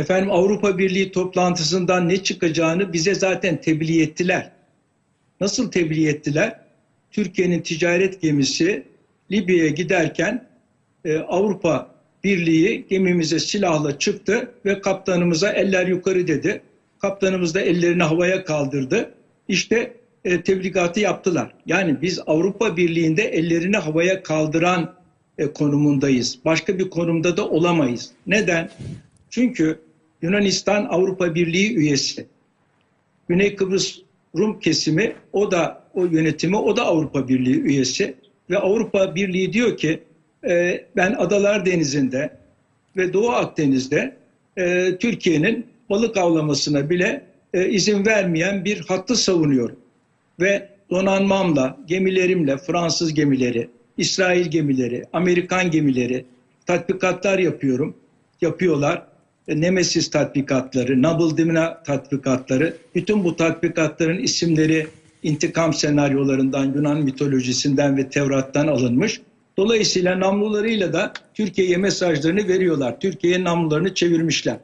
efendim Avrupa Birliği toplantısından ne çıkacağını bize zaten tebliğ ettiler. Nasıl tebliğ ettiler? Türkiye'nin ticaret gemisi Libya'ya giderken e, Avrupa Birliği gemimize silahla çıktı ve kaptanımıza eller yukarı dedi. Kaptanımız da ellerini havaya kaldırdı. İşte e, tebligatı yaptılar. Yani biz Avrupa Birliği'nde ellerini havaya kaldıran e, konumundayız. Başka bir konumda da olamayız. Neden? Çünkü Yunanistan Avrupa Birliği üyesi. Güney Kıbrıs Rum kesimi o da o yönetimi o da Avrupa Birliği üyesi ve Avrupa Birliği diyor ki e, ben Adalar Denizi'nde ve Doğu Akdeniz'de e, Türkiye'nin balık avlamasına bile e, izin vermeyen bir hattı savunuyorum. Ve donanmamla, gemilerimle Fransız gemileri, İsrail gemileri, Amerikan gemileri tatbikatlar yapıyorum. Yapıyorlar. Nemesis tatbikatları, Naval Dimna tatbikatları. Bütün bu tatbikatların isimleri intikam senaryolarından, Yunan mitolojisinden ve Tevrat'tan alınmış. Dolayısıyla namlularıyla da Türkiye'ye mesajlarını veriyorlar. Türkiye'ye namlularını çevirmişler.